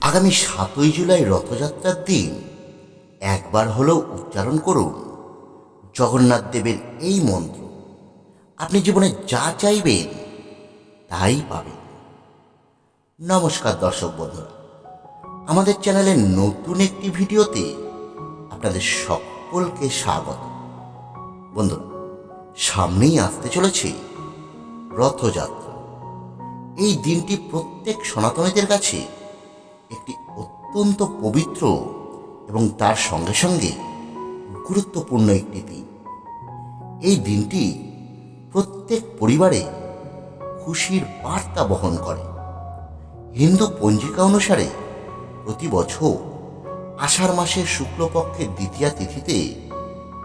আগামী সাতই জুলাই রথযাত্রার দিন একবার হলেও উচ্চারণ করুন। জগন্নাথ দেবের এই মন্ত্র, আপনি জীবনে যা চাইবেন তাই পাবেন। নমস্কার দর্শক বন্ধুরা আমাদের চ্যানেলের নতুন একটি ভিডিওতে আপনাদের সকলকে স্বাগত। বন্ধুরা সামনেই আসতে চলেছে রথযাত্রা। এই দিনটি প্রত্যেক সনাতনীদের কাছে একটি অত্যন্ত পবিত্র এবং তার সঙ্গে সঙ্গে গুরুত্বপূর্ণ একটি দিন। এই দিনটি প্রত্যেক পরিবারে খুশির বার্তা বহন করে। হিন্দু পঞ্জিকা অনুসারে প্রতি বছর আষাঢ় মাসের শুক্লপক্ষের দ্বিতীয়া তিথিতে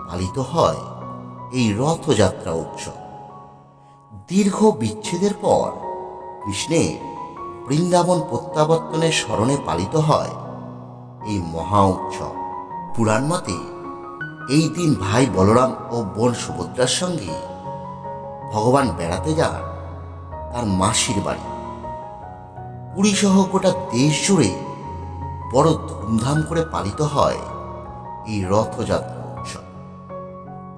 পালিত হয় এই রথযাত্রা উৎসব। দীর্ঘ বিচ্ছেদের পর কৃষ্ণের বৃন্দাবন প্রত্যাবর্তনের স্মরণে পালিত হয় এই মহা উৎসব। পুরাণ মতে, এই দিন ভাই বলরাম ও বোন সুভদ্রার সঙ্গে ভগবান বেড়াতে যান তার মাসির বাড়ি। পুরী সহ গোটা দেশ জুড়ে বড় ধুমধাম করে পালিত হয় এই রথযাত্রা উৎসব।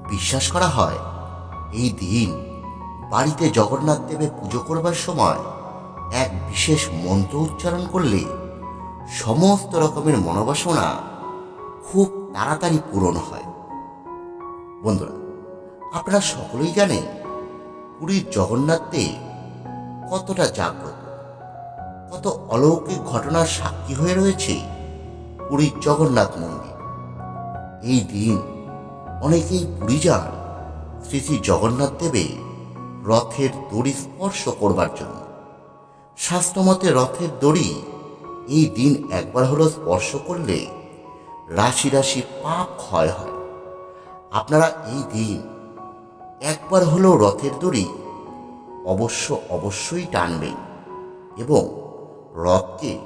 বিশ্বাস করা হয়, এই দিন বাড়িতে জগন্নাথ দেবের পুজো করবার সময় এক বিশেষ মন্ত্র উচ্চারণ করলে সমস্ত রকমের মনোবাসনা খুব তাড়াতাড়ি পূরণ হয়। বন্ধুরা, আপনারা সকলেই জানেন পুরীর জগন্নাথ কতটা জাগ্রত, কত অলৌকিক ঘটনার সাক্ষী হয়ে রয়েছে পুরীর জগন্নাথ মন্দির। এই দিন অনেকেই পুরী যান শ্রী শ্রী জগন্নাথ দেবে রথের দড়ি স্পর্শ করবার জন্য। শাস্ত্রমতে রথের দড়ি এই দিন একবার হলো স্পর্শ করলে রাশি রাশি পাপ ক্ষয় হয়। আপনারা এই দিন একবার হলেও রথের দড়ি অবশ্য অবশ্যই টানবেন এবং রথকে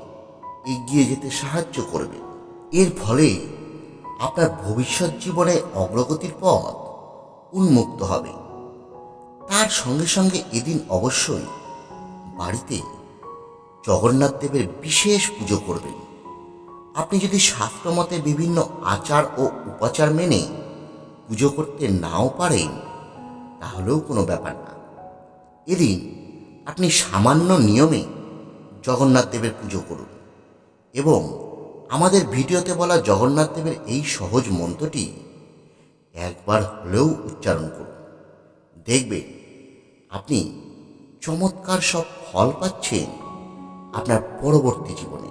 এগিয়ে যেতে সাহায্য করবেন। এর ফলে আপনার ভবিষ্যৎ জীবনে অগ্রগতির পথ উন্মুক্ত হবে। তার সঙ্গে সঙ্গে এদিন অবশ্যই বাড়িতে জগন্নাথ দেবের বিশেষ পুজো করবেন। আপনি যদি শাস্ত্রমতে বিভিন্ন আচার ও উপাচার মেনে পুজো করতে নাও পারেন, তাহলেও কোনো ব্যাপার না। এদিন আপনি সামান্য নিয়মে জগন্নাথ দেবের পুজো করুন এবং আমাদের ভিডিওতে বলা জগন্নাথ দেবের এই সহজ মন্ত্রটি একবার হলেও উচ্চারণ করুন। দেখবেন, আপনি চমৎকার সব ফল পাচ্ছেন। আপনার পরবর্তী জীবনে।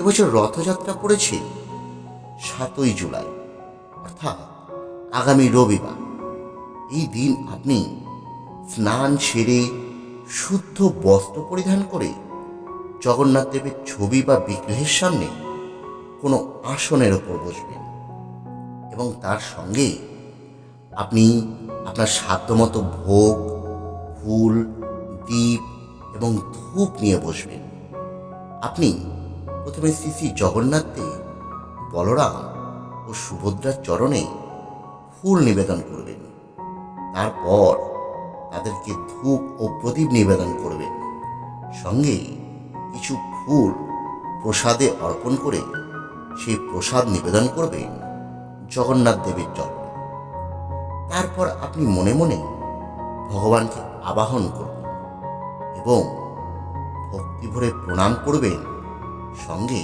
এবছর রথযাত্রা পড়েছে সাতই জুলাই, অর্থাৎ আগামী রবিবার। এই দিন আপনি স্নান সেরে শুদ্ধ বস্ত্র পরিধান করে জগন্নাথ দেবের ছবি বা বিগ্রহের সামনে কোনো আসনের ওপর বসবেন এবং তার সঙ্গে আপনি আপনার সাধ্যমতো ভোগ, ফুল দ্বীপ এবং ধূপ নিয়ে বসবেন আপনি প্রথমে শ্রী শ্রী জগন্নাথ দেব বলরাম ও সুভদ্রার চরণে ফুল নিবেদন করবেন। তারপর তাদেরকে ধূপ ও প্রদীপ নিবেদন করবেন। সঙ্গে কিছু ফুল প্রসাদে অর্পণ করে সেই প্রসাদ নিবেদন করবেন জগন্নাথ দেবের চরণে। তারপর আপনি মনে মনে ভগবানকে আবাহন করবেন এবং ভক্তি ভরে প্রণাম করবেন, সঙ্গে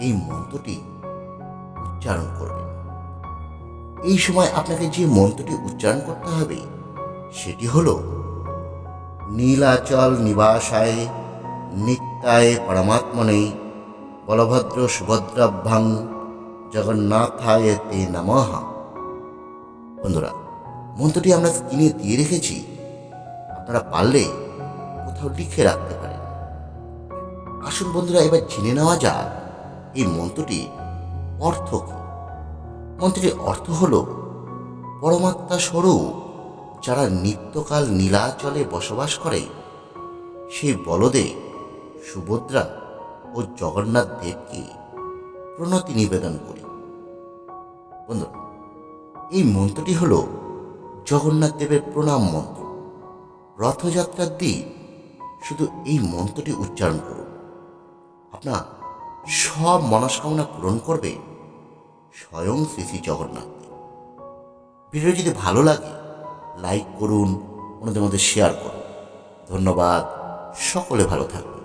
এই মন্ত্রটি উচ্চারণ করবেন। এই সময় আপনাকে যে মন্ত্রটি উচ্চারণ করতে হবে, সেটি হল, নীলাচল নিবাসায় নিত্যায় পরমাত্মনে বলভদ্র সুভদ্রাভ্যাং জগন্নাথায় তে নমঃ। বন্ধুরা, মন্ত্রটি আমরা স্ক্রিনে দিয়ে রেখেছি। আপনারা পারলে কোথাও লিখে রাখতে পারেন আসুন বন্ধুরা, এবার জেনে নেওয়া যাক, এই মন্ত্রটির অর্থ মন্ত্রটির অর্থ হল, পরমাত্মা স্বরূপ যারা নিত্যকাল নীলাচলে বসবাস করে, সেই বলদে সুভদ্রা ও জগন্নাথ দেবকে প্রণতি নিবেদন করি। বন্ধুরা, এই মন্ত্রটি হল জগন্নাথ দেবের প্রণাম মন্ত্র। রথযাত্রার দিন শুধু এই মন্ত্রটি উচ্চারণ করুন। আপনার সব মনস্কামনা পূরণ করবে স্বয়ং শ্রী শ্রী জগন্নাথ। ভিডিও যদি ভালো লাগে, লাইক করুন, অন্যদের মধ্যে শেয়ার করুন। ধন্যবাদ, সকলে ভালো থাকবেন।